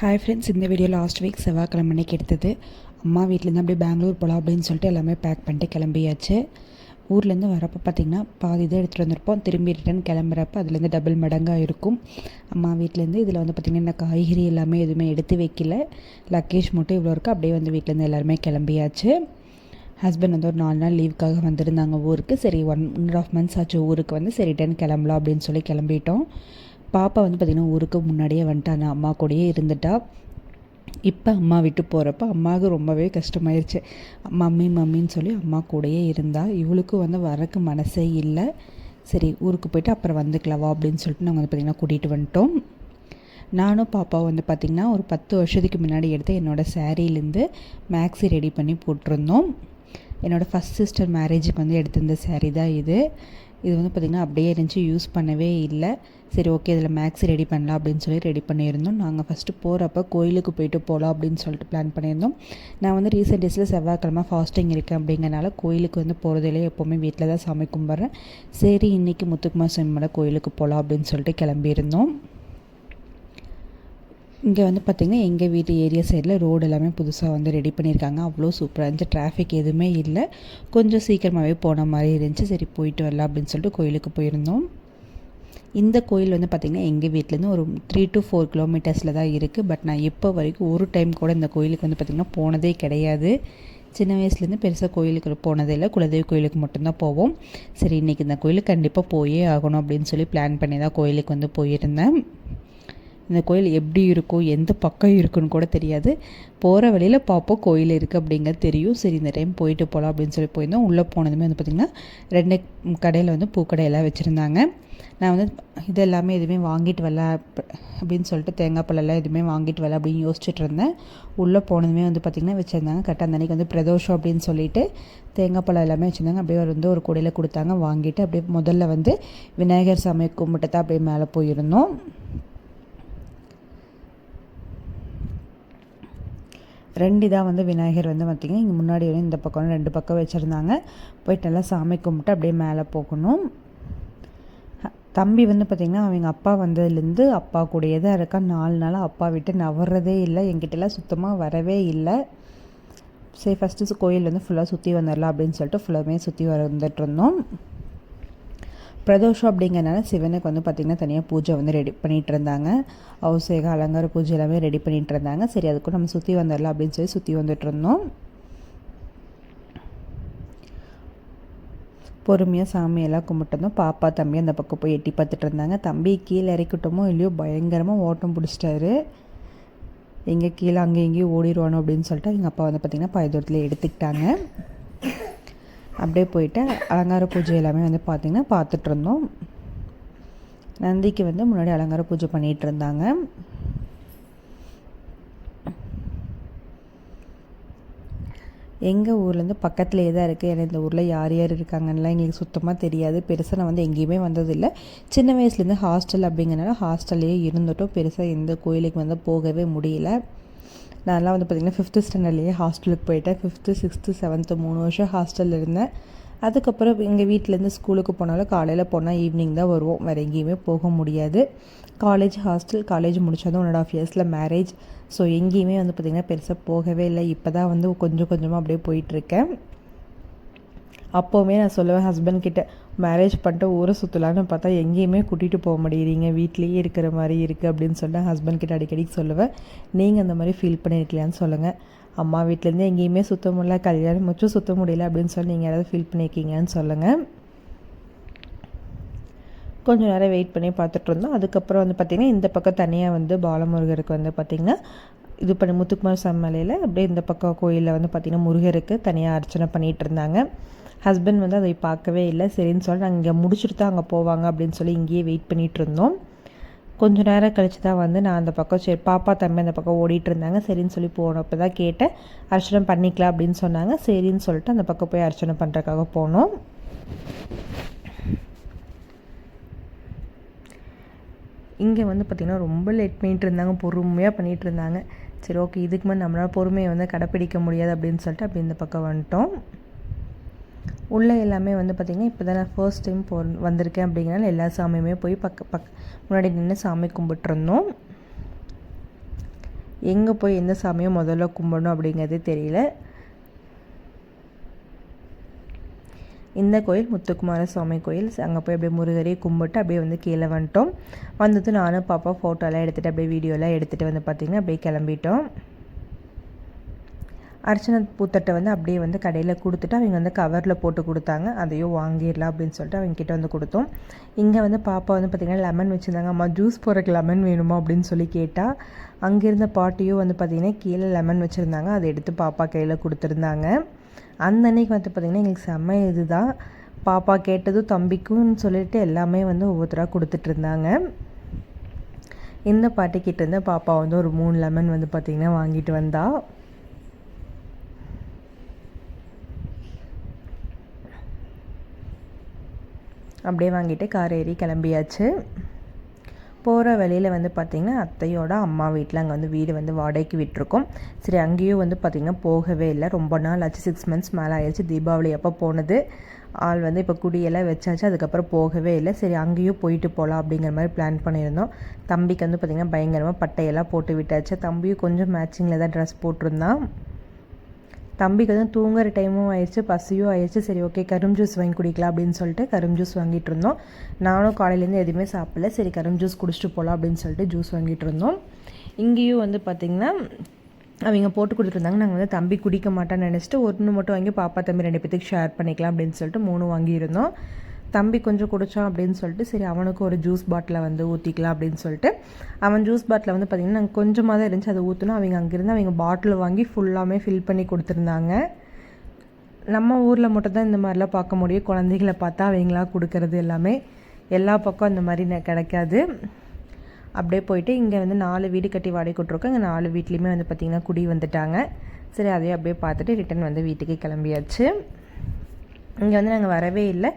Hi friends இந்த video last week செவ்வாய்க்கிழமை எடுத்தது அம்மா வீட்டிலேருந்து அப்படியே பெங்களூர் போகலாம் அப்படின்னு சொல்லிட்டு எல்லாமே பேக் பண்ணிட்டு கிளம்பியாச்சு. ஊர்லேருந்து வரப்போ பார்த்திங்கன்னா பாதி இதை எடுத்துகிட்டு வந்திருப்போம். திரும்பி ரிட்டன் கிளம்புறப்ப அதுலேருந்து டபுள் மடங்காக இருக்கும். அம்மா வீட்டிலேருந்து இதில் வந்து பார்த்திங்கன்னா காய்கறி எல்லாமே எதுவுமே எடுத்து வைக்கல. லக்கேஜ் மட்டும் இவ்வளோ இருக்குது அப்படியே வந்து வீட்டிலேருந்து எல்லாருமே கிளம்பியாச்சு. ஹஸ்பண்ட் வந்து ஒரு நாலு நாள் லீவுக்காக வந்திருந்தாங்க ஊருக்கு. சரி one one and half months ஆச்சு ஊருக்கு வந்து. சரி ரிட்டன் கிளம்பலாம் அப்படின்னு சொல்லி கிளம்பிட்டோம். பாப்பா வந்து பார்த்திங்கன்னா ஊருக்கு முன்னாடியே வந்துட்டாங்க. அம்மா கூடயே இருந்துட்டா. இப்போ அம்மா விட்டு போகிறப்ப அம்மாவுக்கு ரொம்பவே கஷ்டமாயிருச்சு. மம்மி மம்மின்னு சொல்லி அம்மா கூடயே இருந்தால் இவளுக்கும் வந்து வரக்கு மனசே இல்லை. சரி ஊருக்கு போயிட்டு அப்புறம் வந்துக்கலாவா அப்படின்னு சொல்லிட்டு நாங்கள் வந்து பார்த்திங்கன்னா கூட்டிகிட்டு வந்துட்டோம். நானும் பாப்பாவும் வந்து பார்த்திங்கன்னா ஒரு பத்து வருஷத்துக்கு முன்னாடி எடுத்து என்னோடய சேரீலேருந்து மேக்ஸி ரெடி பண்ணி போட்டிருந்தோம். என்னோடய ஃபஸ்ட் சிஸ்டர் மேரேஜுக்கு வந்து எடுத்திருந்த சேரீ தான் இது. இது வந்து பார்த்திங்கன்னா அப்படியே இருந்துச்சு. யூஸ் பண்ணவே இல்லை. சரி ஓகே இதில் மேக்ஸ் ரெடி பண்ணலாம் அப்படின்னு சொல்லி ரெடி பண்ணியிருந்தோம். நாங்கள் ஃபஸ்ட்டு போகிறப்ப கோயிலுக்கு போயிட்டு போகலாம் அப்படின்னு சொல்லிட்டு பிளான் பண்ணியிருந்தோம். நான் வந்து ரீசெண்ட் டேஸில் செவ்வாய்க்கிழமை ஃபாஸ்டிங் இருக்கேன் அப்படிங்கிறனால கோயிலுக்கு வந்து போகிறதில்ல எப்போவுமே வீட்டில் தான் சாமி கும்பிட்றேன். சரி இன்றைக்கி முத்துக்குமார் சுவாமியோட கோயிலுக்கு போகலாம் அப்படின்னு சொல்லிட்டு கிளம்பியிருந்தோம். இங்கே வந்து பார்த்திங்கன்னா எங்கள் வீட்டு ஏரியா சைடில் ரோடு எல்லாமே புதுசாக வந்து ரெடி பண்ணியிருக்காங்க அவ்வளோ சூப்பராக இருந்துச்சு. டிராஃபிக் எதுவுமே இல்லை. கொஞ்சம் சீக்கிரமாகவே போன மாதிரி இருந்துச்சு. சரி போயிட்டு வரலாம் அப்படின்னு சொல்லிட்டு கோயிலுக்கு போயிருந்தோம். இந்த கோயில் வந்து பார்த்திங்கன்னா எங்கள் வீட்டிலேருந்து ஒரு த்ரீ டு ஃபோர் கிலோமீட்டர்ஸில் தான் இருக்குது பட் நான் இப்போ வரைக்கும் ஒரு டைம் கூட இந்த கோயிலுக்கு வந்து பார்த்திங்கன்னா போனதே கிடையாது. சின்ன வயசுலேருந்து பெருசாக கோயிலுக்கு போனதே இல்லை. குலதெய்வ கோயிலுக்கு மட்டும்தான் போவோம். சரி இன்றைக்கி இந்த கோயிலுக்கு கண்டிப்பாக போயே ஆகணும் அப்படின்னு சொல்லி பிளான் பண்ணி தான் கோயிலுக்கு வந்து போயிருந்தேன். இந்த கோயில் எப்படி இருக்கும் எந்த பக்கம் இருக்குன்னு கூட தெரியாது. போகிற வழியில் பார்ப்போம் கோயில் இருக்குது அப்படிங்கிறது தெரியும். சரி இந்த டைம் போயிட்டு போகலாம் அப்படின்னு சொல்லி போயிருந்தோம். உள்ளே போனதுமே வந்து பார்த்திங்கன்னா ரெண்டு கடையில் வந்து பூக்கடையெல்லாம் வச்சுருந்தாங்க. நான் வந்து இது எல்லாமே எதுவுமே வாங்கிட்டு வரல அப்படின்னு சொல்லிட்டு தேங்காய் பழம்லாம் எதுவுமே வாங்கிட்டு வரல அப்படின்னு யோசிச்சுட்டு இருந்தேன். உள்ளே போனதுமே வந்து பார்த்திங்கன்னா வச்சுருந்தாங்க. கரெக்டாக அந்த அன்றைக்கி வந்து பிரதோஷம் அப்படின்னு சொல்லிட்டு தேங்காய் பழம் எல்லாமே வச்சுருந்தாங்க. அப்படியே வந்து ஒரு கூடையில் கொடுத்தாங்க. வாங்கிட்டு அப்படியே முதல்ல வந்து விநாயகர் சாமி கும்பிட்டு தான் அப்படியே மேலே போயிருந்தோம். ரெண்டு இதாக வந்து விநாயகர் வந்து பார்த்திங்கன்னா இங்கே முன்னாடி வந்து இந்த பக்கம் ரெண்டு பக்கம் வச்சுருந்தாங்க. போயிட்டு நல்லா சாமி கும்பிட்டு அப்படியே மேலே போகணும். தம்பி வந்து பார்த்திங்கன்னா அவங்க அப்பா வந்ததுலேருந்து அப்பா கூடயே தான் இருக்கா. நாலு நாளாக அப்பா விட்டு நவர்றதே இல்லை. எங்கிட்டலாம் சுத்தமாக வரவே இல்லை. சரி ஃபஸ்ட்டு கோயில் வந்து ஃபுல்லாக சுற்றி வந்துடலாம் அப்படின்னு சொல்லிட்டு ஃபுல்லாமே சுற்றி வந்துட்டு இருந்தோம். பிரதோஷம் அப்படிங்கிறனால சிவனுக்கு வந்து பார்த்திங்கன்னா தனியாக பூஜை வந்து ரெடி பண்ணிகிட்டு இருந்தாங்க அவசேக அலங்கார பூஜை எல்லாமே ரெடி பண்ணிகிட்டு இருந்தாங்க சரி அதுக்கும் நம்ம சுற்றி வந்துடலாம் அப்படின்னு சொல்லி சுற்றி வந்துட்டு இருந்தோம் பொறுமையாக சாமியெல்லாம் கும்பிட்டோம் பாப்பா தம்பி அந்த பக்கம் போய் எட்டி பார்த்துட்டு இருந்தாங்க. தம்பி கீழே இறக்கிட்டோமோ இல்லையோ பயங்கரமாக ஓட்டம் பிடிச்சிட்டாரு. எங்கே கீழே அங்கே எங்கேயும் ஓடிடுவானோ அப்படின்னு சொல்லிட்டு எங்கள் அப்பா வந்து பார்த்திங்கன்னா பயதூரத்தில் எடுத்துக்கிட்டாங்க. அப்படியே போயிட்டு அலங்கார பூஜை எல்லாமே வந்து பார்த்திங்கன்னா பார்த்துட்ருந்தோம் நந்திக்கு வந்து முன்னாடி அலங்கார பூஜை பண்ணிகிட்டு இருந்தாங்க எங்கள் ஊர்லேருந்து பக்கத்துலேயே தான் இருக்குது ஏன்னா இந்த ஊரில் யார் யார் இருக்காங்கன்னெலாம் எங்களுக்கு சுத்தமாக தெரியாது. பெருசாக நான் வந்து எங்கேயுமே வந்ததில்லை. சின்ன வயசுலேருந்து ஹாஸ்டல் அப்படிங்கிறனால ஹாஸ்டல்லையே இருந்துட்டோம். பெருசாக எந்த கோயிலுக்கு வந்து போகவே முடியல. நான்லாம் வந்து பார்த்திங்கன்னா ஃபிஃப்த்து ஸ்டாண்டர்ட்லேயே ஹாஸ்டலுக்கு போயிட்டேன். ஃபிஃப்த்து சிக்ஸ்த்து செவன்த்து மூணு வருஷம் ஹாஸ்டலில் இருந்தேன். அதுக்கப்புறம் எங்கள் வீட்டிலேருந்து ஸ்கூலுக்கு போனாலும் காலையில் போனால் ஈவினிங் தான் வருவோம். வேறு எங்கேயுமே போக முடியாது. காலேஜ் ஹாஸ்டல் காலேஜ் முடித்ததும் ஒன் அண்ட் ஆஃப் இயர்ஸில் மேரேஜ் ஸோ எங்கேயுமே வந்து பார்த்திங்கன்னா பெருசாக போகவே இல்லை. இப்போ தான் வந்து கொஞ்சம் கொஞ்சமாக அப்படியே போயிட்டுருக்கேன் அப்போவுமே நான் சொல்லுவேன் ஹஸ்பண்ட் கிட்ட மேரேஜ் பண்ணிட்டு ஊரை சுற்றலான்னு பார்த்தா எங்கேயுமே கூட்டிகிட்டு போக முடியுறீங்க வீட்லேயே இருக்கிற மாதிரி இருக்குது அப்படின்னு சொல்லிட்டு ஹஸ்பண்ட் கிட்ட அடிக்கடி சொல்லுவேன். நீங்கள் அந்த மாதிரி ஃபீல் பண்ணியிருக்கலையான்னு சொல்லுங்கள் அம்மா வீட்டிலேருந்து எங்கேயுமே சுத்த முடியல. கல்யாணம் முச்சும் சுத்த முடியல அப்படின்னு சொல்லி நீங்கள் யாராவது ஃபீல் பண்ணியிருக்கீங்கன்னு சொல்லுங்கள் கொஞ்சம் நேரம் வெயிட் பண்ணி பார்த்துட்டு இருந்தோம். அதுக்கப்புறம் வந்து பார்த்திங்கன்னா இந்த பக்கம் தனியாக வந்து பாலமுருகருக்கு வந்து பார்த்திங்கன்னா இது பண்ணி முத்துக்குமார் சம்மலையில் அப்படியே இந்த பக்கம் கோயிலில் வந்து பார்த்திங்கன்னா முருகருக்கு தனியாக அர்ச்சனை பண்ணிகிட்டு இருந்தாங்க. ஹஸ்பண்ட் வந்து அதை பார்க்கவே இல்லை. சரின்னு சொல்லி நாங்கள் இங்கே முடிச்சுட்டு தான் அங்கே போவாங்க அப்படின்னு சொல்லி இங்கேயே வெயிட் பண்ணிகிட்டு இருந்தோம். கொஞ்சம் நேரம் கழித்து தான் வந்து நான் அந்த பக்கம் சரி பாப்பா தம்பி அந்த பக்கம் ஓடிட்டு இருந்தாங்க. சரின்னு சொல்லி போனப்போ தான் கேட்டேன். அர்ச்சனை பண்ணிக்கலாம் அப்படின்னு சொன்னாங்க. சரின்னு சொல்லிட்டு அந்த பக்கம் போய் அர்ச்சனை பண்ணுறக்காக போனோம். இங்கே வந்து பார்த்திங்கன்னா ரொம்ப லேட் பண்ணிகிட்டு இருந்தாங்க. பொறுமையாக பண்ணிகிட்டு இருந்தாங்க. சரி ஓகே இதுக்கு மேலே நம்மளால் பொறுமையை வந்து கடைப்பிடிக்க முடியாது அப்படின்னு சொல்லிட்டு அப்படி இந்த பக்கம் வந்துட்டோம். உள்ளே எல்லாமே வந்து பார்த்திங்கன்னா இப்போ தான் நான் ஃபர்ஸ்ட் டைம் போ வந்திருக்கேன் அப்படிங்கிறனால எல்லா சாமியுமே போய் பக்க பக் முன்னாடி நின்று சாமி கும்பிட்டுருந்தோம். எங்கே போய் எந்த சாமியை முதல்ல கும்பிடணும் அப்படிங்கிறதே தெரியல. இந்த கோயில் முத்துக்குமார சுவாமி கோயில். அங்கே போய் அப்படியே முருகரையே கும்பிட்டு அப்படியே வந்து கீழே வந்துட்டோம். வந்துட்டு நானும் பாப்பா ஃபோட்டோலாம் எடுத்துகிட்டு அப்படியே வீடியோலாம் எடுத்துகிட்டு வந்து பார்த்திங்கன்னா அப்படியே கிளம்பிட்டோம். அர்ச்சனை பூத்தட்டை வந்து அப்படியே வந்து கடையில் கொடுத்துட்டு அவங்க வந்து கவரில் போட்டு கொடுத்தாங்க. அதையும் வாங்கிடலாம் அப்படின்னு சொல்லிட்டு அவங்க கிட்ட வந்து கொடுத்தோம். இங்கே வந்து பாப்பா வந்து பார்த்திங்கன்னா லெமன் வச்சுருந்தாங்க. அம்மா ஜூஸ் போடுறக்கு லெமன் வேணுமா அப்படின்னு சொல்லி கேட்டால் அங்கே இருந்த பாட்டியும் வந்து பார்த்திங்கன்னா கீழே லெமன் வச்சுருந்தாங்க. அதை எடுத்து பாப்பா கையில் கொடுத்துருந்தாங்க. அந்த அன்னைக்கு வந்து பார்த்திங்கன்னா எங்களுக்கு செம்ம இதுதான். பாப்பா கேட்டதும் தம்பிக்கும்னு சொல்லிட்டு எல்லாமே வந்து ஒவ்வொருத்தராக கொடுத்துட்டு இருந்தாங்க இந்த பாட்டிக்கிட்ட இருந்து பாப்பா வந்து ஒரு மூணு லெமன் வந்து பார்த்திங்கன்னா வாங்கிட்டு வந்தால் அப்படியே வாங்கிட்டு கார் ஏறி கிளம்பியாச்சு. போகிற வழியில் வந்து பார்த்திங்கன்னா அத்தையோட அம்மா வீட்டில் அங்கே வந்து வீடு வந்து வாடகைக்கு விட்டுருக்கோம். சரி அங்கேயும் வந்து பார்த்திங்கன்னா போகவே இல்லை. ரொம்ப நாள் ஆச்சு. சிக்ஸ் மந்த்ஸ் மேலே ஆயிடுச்சு தீபாவளி அப்போ போனது. ஆள் வந்து இப்போ குடியெல்லாம் வச்சாச்சு. அதுக்கப்புறம் போகவே இல்லை. சரி அங்கேயும் போயிட்டு போகலாம் அப்படிங்கிற மாதிரி பிளான் பண்ணியிருந்தோம். தம்பிக்கு வந்து பார்த்திங்கன்னா பயங்கரமாக பட்டையெல்லாம் போட்டு விட்டாச்சு. தம்பியும் கொஞ்சம் மேட்சிங்கில் தான் ட்ரெஸ் போட்டிருந்தான். தம்பிக்கு தான் தூங்குற டைமும் ஆயிடுச்சு பசியும் ஆயிடுச்சு சரி ஓகே கரும் ஜூஸ் வாங்கி குடிக்கலாம் அப்படின்னு சொல்லிட்டு கரும் ஜூஸ் வாங்கிட்டு இருந்தோம். நானும் காலையிலேருந்து எதுவுமே சாப்பிடல. சரி கரும் ஜூஸ் குடிச்சிட்டு போகலாம் அப்படின்னு சொல்லிட்டு ஜூஸ் வாங்கிட்டு இருந்தோம். இங்கேயும் வந்து பார்த்திங்கன்னா அவங்க போட்டு கொடுத்துருந்தாங்க நாங்கள் வந்து தம்பி குடிக்க மாட்டேன்னு நினச்சிட்டு ஒன்று மட்டும் வாங்கி பாப்பா தம்பி ரெண்டு பேத்துக்கு ஷேர் பண்ணிக்கலாம் அப்படின்னு சொல்லிட்டு மூணு வாங்கியிருந்தோம். தம்பி கொஞ்சம் குடித்தான் அப்படின்னு சொல்லிட்டு சரி அவனுக்கு ஒரு ஜூஸ் பாட்டிலை வந்து ஊற்றிக்கலாம் அப்படின்னு சொல்லிட்டு அவன் ஜூஸ் பாட்டில் வந்து பார்த்திங்கன்னா நாங்கள் கொஞ்சமாக தான் இருந்துச்சு. அதை ஊற்றணும் அவங்க அங்கேருந்து அவங்க பாட்டில் வாங்கி ஃபுல்லாமே ஃபில் பண்ணி கொடுத்துருந்தாங்க. நம்ம ஊரில் மட்டும் தான் இந்த மாதிரிலாம் பார்க்க முடியும். குழந்தைகளை பார்த்தா அவங்களா கொடுக்கறது எல்லாமே எல்லா பக்கம் அந்த மாதிரி கிடைக்காது. அப்படியே போயிட்டு இங்கே வந்து நாலு வீடு கட்டி வாடகை கொட்டிருக்கோம் இங்கே நாலு வீட்லேயுமே வந்து பார்த்திங்கன்னா குடி வந்துட்டாங்க. சரி அதையும் அப்படியே பார்த்துட்டு ரிட்டன் வந்து வீட்டுக்கு கிளம்பியாச்சு. இங்கே வந்து நாங்கள் வரவே இல்லை.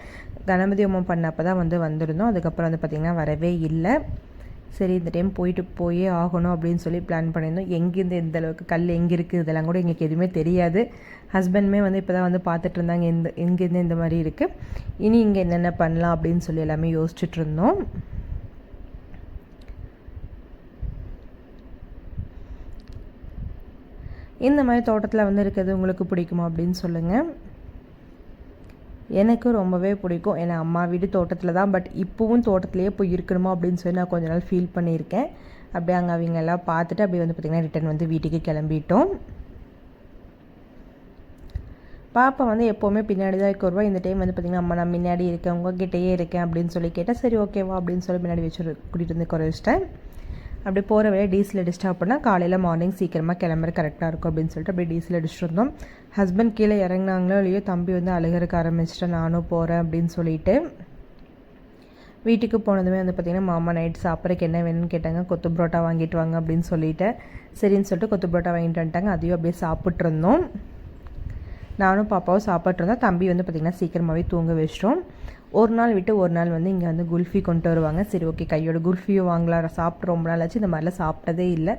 கணபதி ஹோமம் பண்ணப்போ தான் வந்து வந்திருந்தோம். அதுக்கப்புறம் வந்து பார்த்திங்கன்னா வரவே இல்லை. சரி இந்த டைம் போயிட்டு போயே ஆகணும் அப்படின்னு சொல்லி பிளான் பண்ணியிருந்தோம். எங்கேருந்து எந்த அளவுக்கு கல் எங்கே இருக்குது இதெல்லாம் கூட எங்களுக்கு எதுவுமே தெரியாது. ஹஸ்பண்டுமே வந்து இப்போ தான் வந்து பார்த்துட்டு இருந்தாங்க. எந்த எங்கேருந்து இந்த மாதிரி இருக்குது இனி இங்கே என்னென்ன பண்ணலாம் அப்படின்னு சொல்லி எல்லாமே யோசிச்சுட்டு இருந்தோம். இந்த மாதிரி தோட்டத்தில் வந்து இருக்கிறது உங்களுக்கு பிடிக்குமா அப்படின்னு சொல்லுங்கள் எனக்கு ரொம்பவே பிடிக்கும். ஏன்னா அம்மா வீடு தோட்டத்தில் தான். பட் இப்போவும் தோட்டத்துலேயே போய் இருக்கணுமா அப்படின்னு சொல்லி நான் கொஞ்ச நாள் ஃபீல் பண்ணியிருக்கேன். அப்படியே அங்கே அவங்க எல்லாம் பார்த்துட்டு அப்படியே வந்து பார்த்திங்கன்னா ரிட்டன் வந்து வீட்டுக்கு கிளம்பிட்டோம். பாப்பா வந்து எப்போவுமே பின்னாடி தான் இருக்க வருவா. இந்த டைம் வந்து பார்த்திங்கன்னா அம்மா நான் முன்னாடி இருக்கேன். உங்ககிட்டயே இருக்கேன் அப்படின்னு சொல்லி கேட்டால் சரி ஓகேவா அப்படின்னு சொல்லி பின்னாடி வச்சு கூட்டிகிட்டு வந்து குறைச்சிட்டேன். அப்படி போகிற வழியாக டீசல் அடிச்சிட்டா அப்படின்னா காலையில் மார்னிங் சீக்கிரமாக கிளம்புற கரெக்டாக இருக்கும் அப்படின்னு சொல்லிட்டு அப்படியே டீசல் அடிச்சுட்டு இருந்தோம் ஹஸ்பண்ட் கீழே இறங்கினாங்களோ இல்லையோ தம்பி வந்து அழுகிறக்க ஆரம்பிச்சிட்டேன் நானும் போகிறேன் அப்படின்னு சொல்லிட்டு வீட்டுக்கு போனதுமே வந்து பார்த்திங்கன்னா மாமா நைட் சாப்பிட்றதுக்கு என்ன வேணும்னு கேட்டாங்க. கொத்து புரோட்டா வாங்கிட்டு வாங்க அப்படின்னு சொல்லிட்டு சரின்னு சொல்லிட்டு கொத்து புரோட்டா வாங்கிட்டு வந்துட்டாங்க. அதையும் அப்படியே சாப்பிட்ருந்தோம் நானும் பாப்பாவும் சாப்பிட்ருந்தோம் தம்பி வந்து பார்த்திங்கன்னா சீக்கிரமாகவே தூங்க வச்சிட்டோம் ஒரு நாள் விட்டு ஒரு நாள் வந்து இங்கே வந்து குல்ஃபி கொண்டு வருவாங்க. சரி ஓகே கையோட குல்ஃபியும் வாங்கலாம். சாப்பிட்டு ரொம்ப நாள் ஆச்சு. இந்த மாதிரிலாம் சாப்பிட்டதே இல்லை.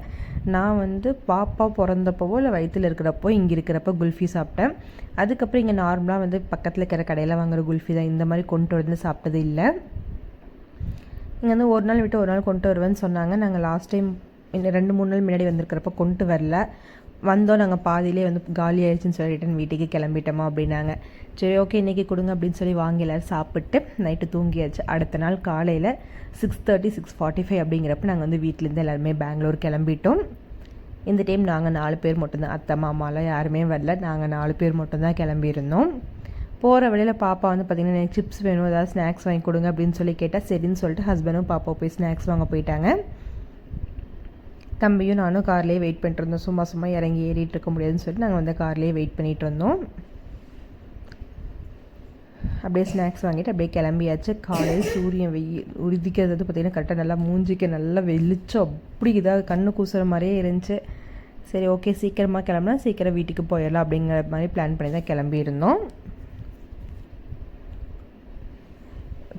நான் வந்து பாப்பா பிறந்தப்பவோ இல்லை வயிற்றில் இருக்கிறப்போ இங்கே இருக்கிறப்ப குல்ஃபி சாப்பிட்டேன். அதுக்கப்புறம் இங்கே நார்மலாக வந்து பக்கத்தில் இருக்கிற கடையில் வாங்குற குல்ஃபி தான் இந்த மாதிரி கொண்டு வந்து சாப்பிட்டது இல்லை. இங்கே வந்து ஒரு நாள் விட்டு ஒரு நாள் கொண்டு வருவேன்னு சொன்னாங்க. நாங்கள் லாஸ்ட் டைம் ரெண்டு மூணு நாள் முன்னாடி வந்திருக்கிறப்ப கொண்டு வரல. வந்தோம் நாங்கள் பாதியிலே வந்து காலி ஆயிடுச்சுன்னு ரிட்டன் வீட்டுக்கு கிளம்பிட்டோமா அப்படின்னாங்க. சரி ஓகே இன்றைக்கி கொடுங்க அப்படின்னு சொல்லி வாங்கி எல்லோரும் சாப்பிட்டு நைட்டு தூங்கியாச்சு. அடுத்த நாள் காலையில் six thirty six forty five அப்படிங்கிறப்ப நாங்கள் வந்து வீட்டிலேருந்து எல்லாருமே பெங்களூர் கிளம்பிட்டோம். இந்த டைம் நாங்கள் நாலு பேர் மட்டும்தான். அத்தை மாமாலாம் யாருமே வரல. நாங்கள் நாலு பேர் மட்டும்தான் கிளம்பியிருந்தோம். போகிற வழியில் பாப்பா வந்து பார்த்திங்கன்னா எனக்கு சிப்ஸ் வேணும் ஏதாவது ஸ்நாக்ஸ் வாங்கி கொடுங்க அப்படின்னு சொல்லி கேட்டால் சரின்னு சொல்லிட்டு ஹஸ்பண்டும் பாப்பா போய் ஸ்நாக்ஸ் வாங்க போயிட்டாங்க. தம்பியும் நானும் கார்லேயே வெயிட் பண்ணிட்டு இருந்தோம் சும்மா சும்மா இறங்கி ஏறிட்டு இருக்க முடியாதுன்னு சொல்லிட்டு நாங்கள் வந்து கார்லேயே வெயிட் பண்ணிகிட்டு இருந்தோம் அப்படியே ஸ்நாக்ஸ் வாங்கிட்டு அப்படியே கிளம்பியாச்சு. காலையில் சூரியன் வெயில் உறுதிக்கிறது பார்த்திங்கன்னா கரெக்டாக நல்லா மூஞ்சிக்க நல்லா வெளிச்சம். அப்படி இதாக கண்ணு கூசுகிற மாதிரியே இருந்துச்சு. சரி ஓகே சீக்கிரமாக கிளம்புனா சீக்கிரம் வீட்டுக்கு போயிடலாம் அப்படிங்கிற மாதிரி பிளான் பண்ணி தான் கிளம்பியிருந்தோம்.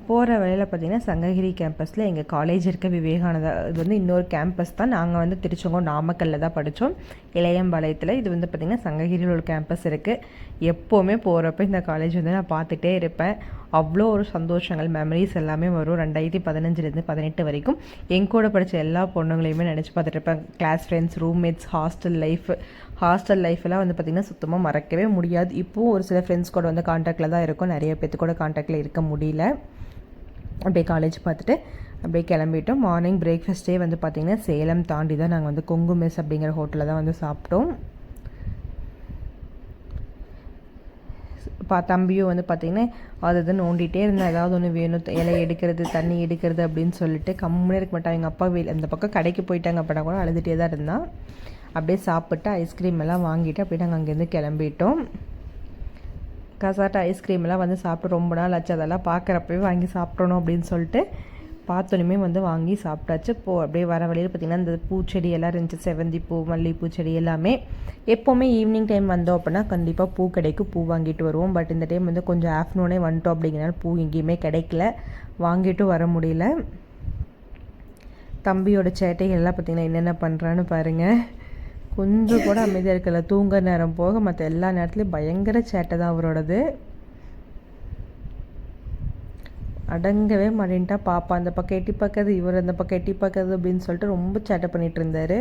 போகிற வழியில் பார்த்தீங்கன்னா சங்ககிரி கேம்பஸில் எங்கள் காலேஜ் இருக்க விவேகானந்தா இது வந்து இன்னொரு கேம்பஸ் தான். நாங்கள் வந்து திருச்செங்கோடு நாமக்கல்லில் தான் படித்தோம் இளையம்பாளையத்தில் இது வந்து பார்த்திங்கன்னா சங்ககிரியில் ஒரு கேம்பஸ் இருக்குது எப்போவுமே போகிறப்ப இந்த காலேஜ் வந்து நான் பார்த்துட்டே இருப்பேன். அவ்வளோ ஒரு சந்தோஷங்கள் மெமரிஸ் எல்லாமே வரும். ரெண்டாயிரத்தி பதினஞ்சுலேருந்து பதினெட்டு வரைக்கும் என் கூட படித்த எல்லா பொண்ணுங்களையுமே நினச்சி பார்த்துட்டு இருப்பேன். Class friends roommates hostel life hostel லைஃப்லாம் வந்து பார்த்திங்கன்னா சுத்தமாக மறக்கவே முடியாது. இப்போவும் ஒரு சில ஃப்ரெண்ட்ஸ் கூட வந்து காண்டாக்டில் தான் இருக்கும். நிறைய பேர்த்து கூட காண்டாக்டில் இருக்க முடியல. அப்படியே காலேஜ் பார்த்துட்டு அப்படியே கிளம்பிட்டோம். மார்னிங் பிரேக்ஃபாஸ்ட்டே வந்து பார்த்திங்கன்னா சேலம் தாண்டி தான் நாங்கள் வந்து கொங்கு மெஸ் அப்படிங்கிற ஹோட்டலில் தான் வந்து சாப்பிட்டோம். பா தம்பியும் வந்து பார்த்திங்கன்னா அது இது நோண்டிகிட்டே இருந்தேன் ஏதாவது ஒன்று வேணும் இலை எடுக்கிறது தண்ணி எடுக்கிறது அப்படின்னு சொல்லிட்டு கம்முன்னு இருக்க மாட்டான் எங்கள் அப்பா வெளி அந்த பக்கம் கடைக்கு போயிட்டாங்க அப்படின்னா கூட அழுதுகிட்டே தான் இருந்தான். அப்படியே சாப்பிட்டு ஐஸ்கிரீம் எல்லாம் வாங்கிட்டு அப்படியே நாங்கள் அங்கேருந்து கிளம்பிட்டோம். கசாட்ட ஐஸ்கிரீம்லாம் வந்து சாப்பிட்டு ரொம்ப நாள் ஆச்சு. அதெல்லாம் பார்க்குறப்பவே வாங்கி சாப்பிடணும் அப்படின்னு சொல்லிட்டு பார்த்தோன்னே வந்து வாங்கி சாப்பிட்டாச்சு. போ அப்படியே வர வழியில் பார்த்திங்கன்னா இந்த பூச்செடி எல்லாம் இருந்துச்சு. செவந்தி பூ மல்லிகைப்பூ செடி எல்லாமே. எப்போவுமே ஈவினிங் டைம் வந்தோம் அப்படின்னா கண்டிப்பாக பூ கிடைக்கும் பூ வாங்கிட்டு வருவோம். பட் இந்த டைம் வந்து கொஞ்சம் ஆஃப்டர்நூனே வந்துட்டோம் அப்படிங்கிறனால பூ எங்கேயுமே கிடைக்கல. வாங்கிட்டு வர முடியல. தம்பியோட சேட்டைகள் எல்லாம் பார்த்திங்கன்னா என்னென்ன பண்ணுறான்னு பாருங்கள் கொஞ்சம் கூட அமைதியாக இருக்கல. தூங்க நேரம் போக மற்ற எல்லா நேரத்துலையும் பயங்கர சேட்டை தான் அவரோடது. அடங்கவே மாட்டேன்ட்டா பாப்பா. அந்த பக்கம் எட்டி பார்க்கறது இவர் அந்த பக்கம் எட்டி பார்க்கறது அப்படின்னு சொல்லிட்டு ரொம்ப சேட்டை பண்ணிகிட்டு இருந்தார்.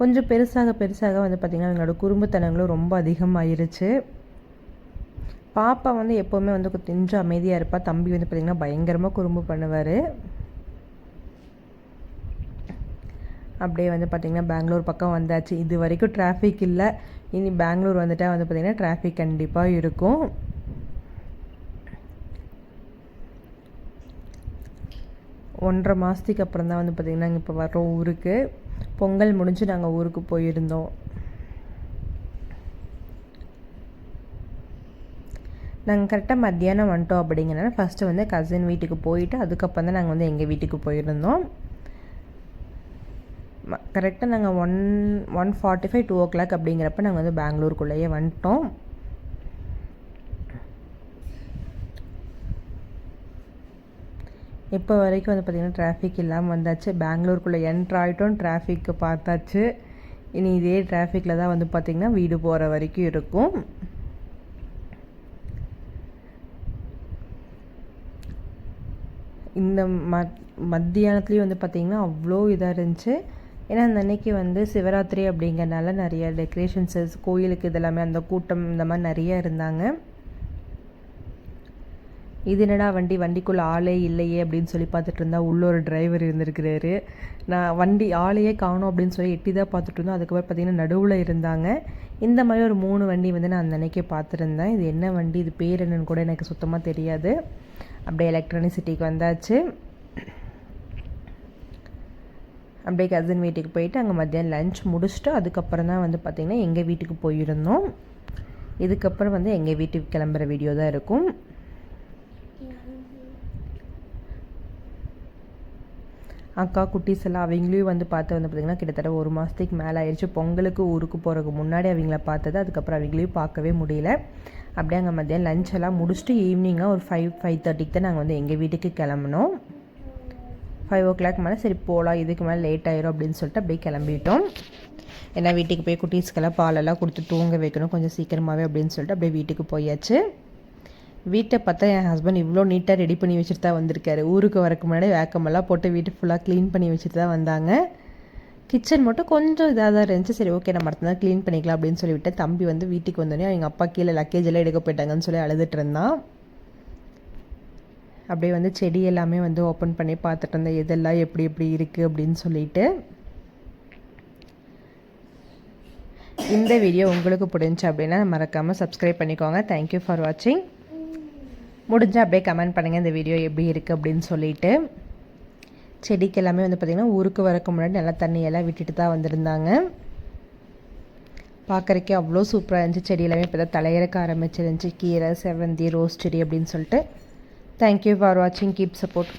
கொஞ்சம் பெருசாக பெருசாக வந்து பார்த்திங்கன்னா அவங்களோட குறும்புத்தனங்களும் ரொம்ப அதிகமாயிருச்சு. பாப்பா வந்து எப்போவுமே வந்து கொஞ்சம் அமைதியாக இருப்பாள் தம்பி வந்து பார்த்திங்கன்னா பயங்கரமாக குறும்பு பண்ணுவார். அப்படியே வந்து பார்த்திங்கன்னா பெங்களூர் பக்கம் வந்தாச்சு. இது வரைக்கும் டிராஃபிக் இல்லை. இனி பெங்களூர் வந்துட்டால் வந்து பார்த்திங்கன்னா டிராஃபிக் கண்டிப்பாக இருக்கும். ஒன்றரை மாதத்துக்கு அப்புறம் தான் வந்து பார்த்திங்கன்னா இப்போ வர்றோம் ஊருக்கு. பொங்கல் முடிஞ்சு நாங்கள் ஊருக்கு போயிருந்தோம். நாங்கள் கரெக்டாக மத்தியானம் வந்துட்டோம் அப்படிங்கிறனால ஃபஸ்ட்டு வந்து கசின் வீட்டுக்கு போயிட்டு அதுக்கப்புறம் தான் நாங்கள் வந்து எங்கள் வீட்டுக்கு போயிருந்தோம். கரெக்டாக நாங்கள் one one forty five two o'clock அப்படிங்கிறப்ப நாங்கள் வந்து பெங்களூருக்குள்ளேயே வந்துட்டோம். இப்போ வரைக்கும் வந்து பார்த்திங்கன்னா டிராஃபிக் இல்லாமல் வந்தாச்சு. பெங்களூருக்குள்ளே என்ட்ரு ஆகிட்டோம் டிராஃபிக்கு பார்த்தாச்சு. இனி இதே டிராஃபிக்கில் தான் வந்து பார்த்திங்கன்னா வீடு போகிற வரைக்கும் இருக்கும். இந்த ம மத்தியானத்துலேயும் வந்து பார்த்திங்கன்னா அவ்வளோ இதாக இருந்துச்சு. ஏன்னா அந்த அன்னைக்கு வந்து சிவராத்திரி அப்படிங்கிறனால நிறைய டெக்கரேஷன்ஸஸ் கோயிலுக்கு இதெல்லாமே அந்த கூட்டம் இந்த மாதிரி நிறைய இருந்தாங்க. இது என்னடா வண்டி? வண்டிக்குள்ளே ஆளே இல்லையே அப்படின்னு சொல்லி பார்த்துட்டு இருந்தா உள்ள ஒரு டிரைவர் இருந்திருக்கிறாரு. நான் வண்டி ஆளையே காணும் அப்படின்னு சொல்லி எட்டி தான் பார்த்துட்டு இருந்தோம். அதுக்கப்புறம் பார்த்திங்கன்னா நடுவில் இருந்தாங்க. இந்த மாதிரி ஒரு மூணு வண்டி வந்து நான் அந்த அன்னைக்கே பார்த்துருந்தேன். இது என்ன வண்டி? இது பேர் என்னன்னு கூட எனக்கு சுத்தமாக தெரியாது. அப்படியே எலக்ட்ரானிசிட்டிக்கு வந்தாச்சு. அப்படியே கசின் வீட்டுக்கு போயிட்டு அங்கே மத்தியானம் லஞ்ச் முடிச்சுட்டு அதுக்கப்புறம் தான் வந்து பார்த்திங்கன்னா எங்கள் வீட்டுக்கு போயிருந்தோம். இதுக்கப்புறம் வந்து எங்கள் வீட்டுக்கு கிளம்புற வீடியோ தான் இருக்கும். அக்கா குட்டீஸ் எல்லாம் அவங்களையும் வந்து பார்த்து வந்து பார்த்திங்கன்னா கிட்டத்தட்ட ஒரு மாதத்துக்கு மேலே ஆயிடுச்சு பொங்கலுக்கு ஊருக்கு போகிறதுக்கு முன்னாடி அவங்கள பார்த்தது. அதுக்கப்புறம் அவங்களையும் பார்க்கவே முடியல. அப்படியே அங்கே மத்தியானம் லஞ்ச் எல்லாம் முடிச்சுட்டு ஈவினிங்காக ஒரு ஃபைவ் ஃபைவ் தேர்ட்டிக்கு தான் நாங்கள் வந்து எங்கள் வீட்டுக்கு கிளம்புனோம். ஃபைவ் ஓ கிளாக் மேலே சரி போகலாம் இதுக்கு மேலே லேட் ஆயிரும் அப்படின்னு சொல்லிட்டு அப்படியே கிளம்பிட்டோம். ஏன்னா வீட்டுக்கு போய் குட்டீஸ்க்கெல்லாம் பாலெல்லாம் கொடுத்து தூங்க வைக்கணும் கொஞ்சம் சீக்கிரமாகவே அப்படின்னு சொல்லிட்டு அப்படியே வீட்டுக்கு போயாச்சு. வீட்டை பார்த்தா என் ஹஸ்பண்ட் இவ்வளோ நீட்டாக ரெடி பண்ணி வச்சுட்டு தான் வந்திருக்காரு. ஊருக்கு வரக்கு முன்னாடி வேக்கமெல்லாம் போட்டு வீட்டு ஃபுல்லாக க்ளீன் பண்ணி வச்சுட்டு தான் வந்தாங்க. கிச்சன் மட்டும் கொஞ்சம் இதாக தான் இருந்துச்சு. சரி ஓகே நம்ம அடுத்த க்ளீன் பண்ணிக்கலாம் அப்படின்னு சொல்லிவிட்டு தம்பி வந்து வீட்டுக்கு வந்தோடனே அவங்க அப்பா கீழே லக்கேஜ் எல்லாம் எடுக்க போயிட்டாங்கன்னு சொல்லி அழுதுட்டு இருந்தான். அப்படியே வந்து செடி எல்லாமே வந்து ஓப்பன் பண்ணி பார்த்துட்டு இருந்தேன். எதெல்லாம் எப்படி எப்படி இருக்குது அப்படின்னு சொல்லிட்டு. இந்த வீடியோ உங்களுக்கு பிடிச்சி அப்படின்னா மறக்காமல் சப்ஸ்கிரைப் பண்ணிக்கோங்க. தேங்க்யூ ஃபார் வாட்சிங் முடிஞ்சால் அப்படியே கமெண்ட் பண்ணுங்கள் இந்த வீடியோ எப்படி இருக்குது அப்படின்னு சொல்லிட்டு. செடிக்கு எல்லாமே வந்து பார்த்திங்கன்னா ஊருக்கு வரக்கு முன்னாடி நல்லா தண்ணியெல்லாம் விட்டுட்டு தான் வந்திருந்தாங்க. பார்க்குறக்கே அவ்வளோ சூப்பராக இருந்துச்சு. செடி எல்லாமே இப்போ தான் தலையிறக்க ஆரம்பிச்சிருந்துச்சி. கீரை செவந்தி ரோஸ் செடி அப்படின்னு சொல்லிட்டு. தேங்க்யூ ஃபார் வாட்சிங் கீப் சப்போர்ட்